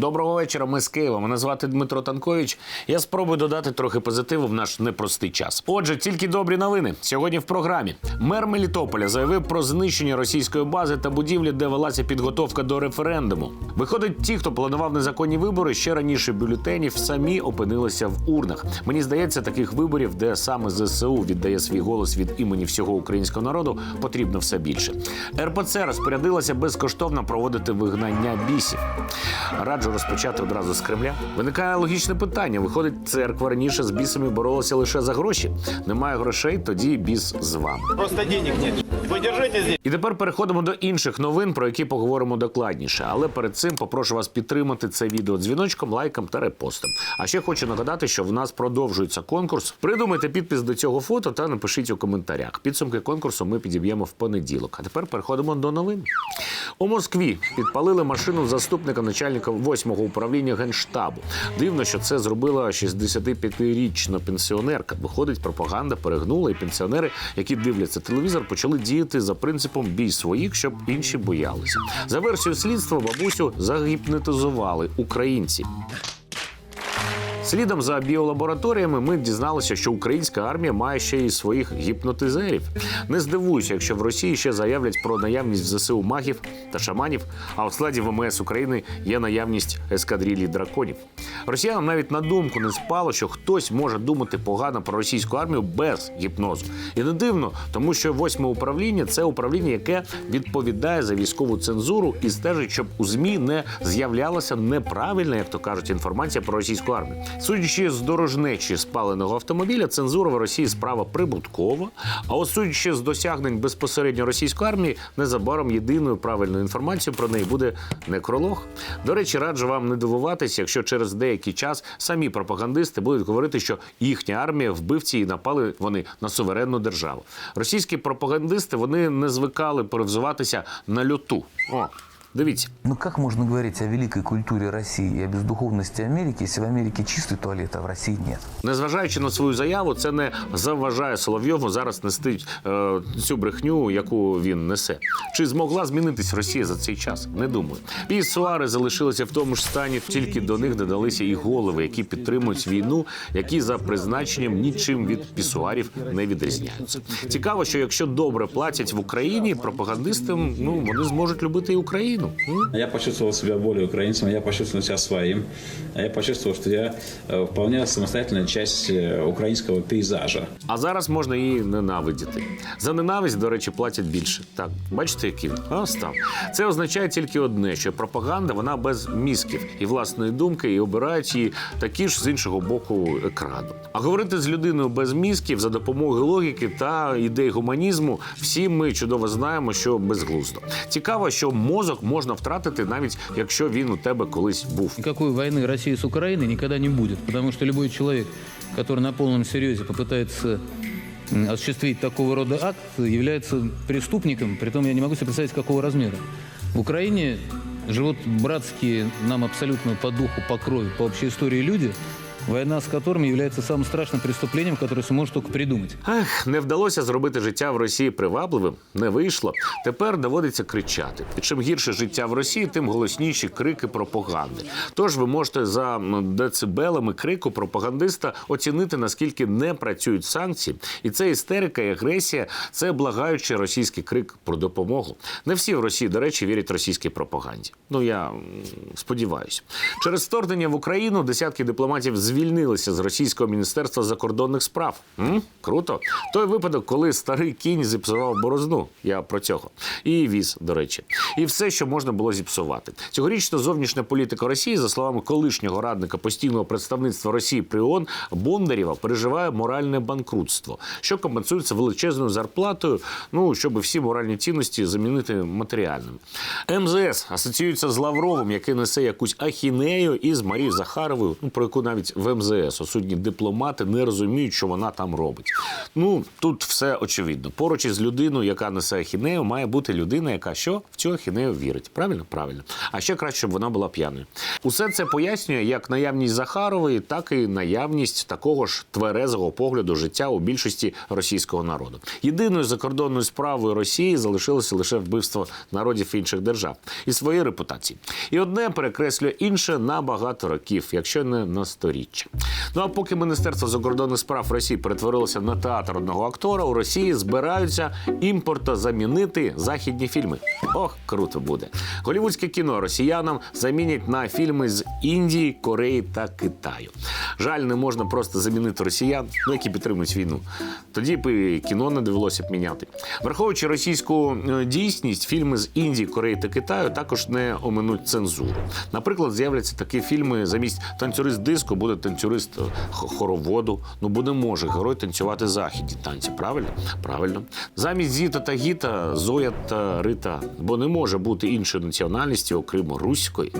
Доброго вечора. Ми з Києва. Мене звати Дмитро Танкович. Я спробую додати трохи позитиву в наш непростий час. Отже, тільки добрі новини. Сьогодні в програмі мер Мелітополя заявив про знищення російської бази та будівлі, де велася підготовка до референдуму. Виходить, ті, хто планував незаконні вибори, ще раніше бюлетенів самі опинилися в урнах. Мені здається, таких виборів, де саме ЗСУ віддає свій голос від імені всього українського народу, потрібно все більше. РПЦ розпорядилася безкоштовно проводити вигнання бісів. Раджу розпочати одразу з Кремля. Виникає логічне питання. Виходить, церква раніше з бісами боролася лише за гроші. Немає грошей, тоді біс з вами. Просто денег нет. Вы держите здесь. І тепер переходимо до інших новин, про які поговоримо докладніше. Але перед цим попрошу вас підтримати це відео дзвіночком, лайком та репостом. А ще хочу нагадати, що в нас продовжується конкурс. Придумайте підпис до цього фото та напишіть у коментарях. Підсумки конкурсу ми підіб'ємо в понеділок. А тепер переходимо до новин. У Москві підпалили машину заступника начальника 8-го управління генштабу. Дивно, що це зробила 65-річна пенсіонерка. Виходить, пропаганда перегнула, і пенсіонери, які дивляться телевізор, почали діяти за принципом бій своїх, щоб інші боялися. За версією слідства бабусю загіпнотизували українці. Слідом за біолабораторіями ми дізналися, що українська армія має ще й своїх гіпнотизерів. Не здивуюся, якщо в Росії ще заявлять про наявність в ЗСУ магів та шаманів, а у складі ВМС України є наявність ескадрилі драконів. Росіянам навіть на думку не спало, що хтось може думати погано про російську армію без гіпнозу. І не дивно, тому що восьме управління це управління, яке відповідає за військову цензуру і стежить, щоб у змі не з'являлася неправильна, як то кажуть, інформація про російську армію. Судячи з дорожнечі спаленого автомобіля, цензура в Росії справа прибуткова. А от судячи з досягнень безпосередньо російської армії, незабаром єдиною правильною інформацією про неї буде некролог. До речі, раджу вам не дивуватися, якщо через деякий час самі пропагандисти будуть говорити, що їхня армія вбивці і напали вони на суверенну державу. Російські пропагандисти вони не звикали перевзуватися на льоту. О, дивіться. Ну как можно говорить о великой культуре России и о бездуховности Америки, если в Америке чистый туалет, а в России нет? Незважаючи на свою заяву, це не заважає Соловйову зараз нести е, цю брехню, яку він несе. Чи змогла змінитись Росія за цей час? Не думаю. Пісуари залишилися в тому ж стані, тільки до них додалися і голови, які підтримують війну, які за призначенням нічим від пісуарів не відрізняються. Цікаво, що якщо добре платять в Україні, пропагандистам ну вони зможуть любити і Україну. М? Я почувствовал себя более украинцем, я почувствовал себя своим. Я почувствовал, что я э, вполне самостоятельная часть э, украинского пейзажа. А зараз можна її ненавидіти. За ненависть, до речі, платять більше. Так, бачите, який він? А, став. Це означає тільки одне: що пропаганда вона без мізків і власної думки, і обирають її такі ж з іншого боку екрану. А говорити з людиною без мізків за допомогою логіки та ідей гуманізму, всі ми чудово знаємо, що безглуздо. Цікаво, що мозок можна втратити, навіть якщо він у тебе колись був. Никакой войны России с Украиной никогда не будет, потому что любой человек, который на полном серьезе попытается м, осуществить такого рода акт, является преступником, притом я не могу себе представить, какого размера. В Украине живут братские нам абсолютно по духу, по крови, по общей истории люди, война с которыми является самым страшным преступлением, которое се может только придумать. Ех, не вдалося зробити життя в Росії привабливим, не вийшло. Тепер доводиться кричати. І чим гірше життя в Росії, тим голосніші крики пропаганди. Тож ви можете за м, децибелами крику пропагандиста оцінити наскільки не працюють санкції, і це істерика і агресія, це благаючий російський крик про допомогу. Не всі в Росії, до речі, вірять російській пропаганді. Ну я м, сподіваюся. Через вторгнення в Україну десятки дипломатів звільнилися з російського міністерства закордонних справ. М? Круто. Той випадок, коли старий кінь зіпсував борозну. Я про цього. І віз, до речі. І все, що можна було зіпсувати. Цьогорічна зовнішня політика Росії, за словами колишнього радника постійного представництва Росії при ООН Бондарєва, переживає моральне банкрутство, що компенсується величезною зарплатою. Ну щоб всі моральні цінності замінити матеріальним. МЗС асоціюється з Лавровим, який несе якусь ахінею із Марією Захаровою, ну про яку навіть в МЗС, осудні дипломати не розуміють, що вона там робить. Ну тут все очевидно. Поруч із людиною, яка несе ахінею, має бути людина, яка що в цю ахінею вірить. Правильно? Правильно. А ще краще, щоб вона була п'яною. Усе це пояснює як наявність Захарової, так і наявність такого ж тверезого погляду життя у більшості російського народу. Єдиною закордонною справою Росії залишилося лише вбивство народів інших держав і своєї репутації. І одне перекреслює інше на багато років, якщо не на сторіччя. Ну а поки Міністерство закордонних справ Росії перетворилося на театр одного актора, у Росії збираються імпортозамінити західні фільми. Ох, круто буде. Голівудське кіно росіянам замінять на фільми з Індії, Кореї та Китаю. Жаль, не можна просто замінити росіян, ну які підтримують війну. Тоді б і кіно не довелося б міняти. Враховуючи російську е, дійсність, фільми з Індії, Кореї та Китаю також не оминуть цензуру. Наприклад, з'являться такі фільми замість танцюрист диско буде танцюрист хороводу. Ну бо не може герой танцювати західні танці. Правильно? Правильно. Замість Зіта та Гіта Зоя та Рита, бо не може бути іншої національності, окрім руської.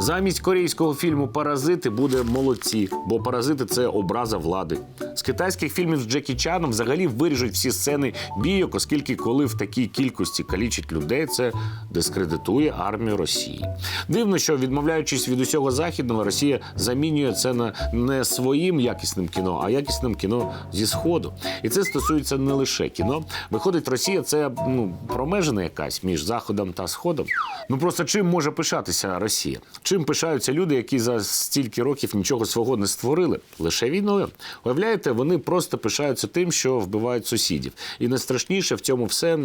Замість корейського фільму Паразити буде молодці, бо паразити це образа влади. З китайських фільмів з Джекі Чаном взагалі виріжуть всі сцени бійок, оскільки коли в такій кількості калічить людей, це дискредитує армію Росії. Дивно, що відмовляючись від усього західного, Росія замінює це на не своїм якісним кіно, а якісним кіно зі сходу. І це стосується не лише кіно. Виходить, Росія це ну промежена якась між заходом та сходом. Ну просто чим може пишатися Росія? Чим пишаються люди, які за стільки років нічого свого не створили? Лише війною. Уявляєте, вони просто пишаються тим, що вбивають сусідів. І найстрашніше в цьому все,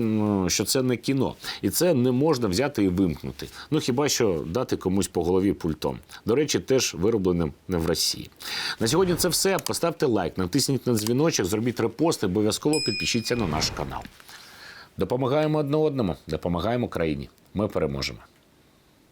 що це не кіно, і це не можна взяти і вимкнути. Ну хіба що дати комусь по голові пультом. До речі, теж виробленим не в Росії. На сьогодні це все. Поставте лайк, натисніть на дзвіночок, зробіть репост обов'язково підпишіться на наш канал. Допомагаємо одне одному, допомагаємо країні. Ми переможемо.